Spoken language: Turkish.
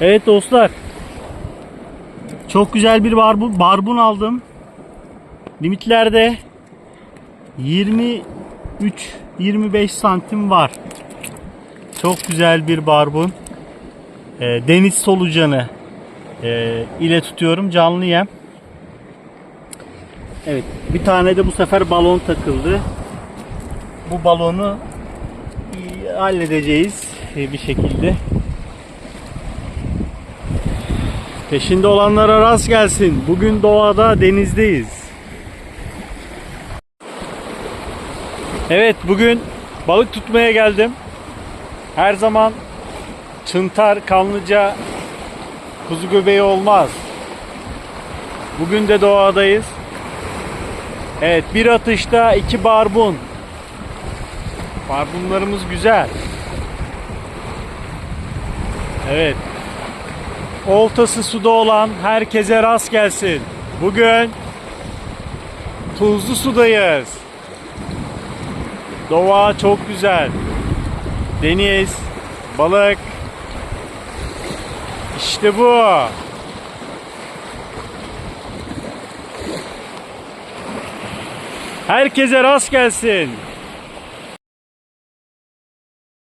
Evet dostlar. Çok güzel bir barbun, barbun aldım. Limitlerde 23-25 santim var. Çok güzel bir barbun. Ee, deniz solucanı e, ile tutuyorum canlı yem. Evet bir tane de bu sefer balon takıldı. Bu balonu e, halledeceğiz e, bir şekilde. Peşinde olanlara rast gelsin. Bugün doğada denizdeyiz. Evet bugün balık tutmaya geldim. Her zaman çıntar, kanlıca, kuzu göbeği olmaz. Bugün de doğadayız. Evet bir atışta iki barbun. Barbunlarımız güzel. Evet. Oltası suda olan herkese rast gelsin. Bugün tuzlu sudayız. Doğa çok güzel. Deniz, balık. İşte bu. Herkese rast gelsin.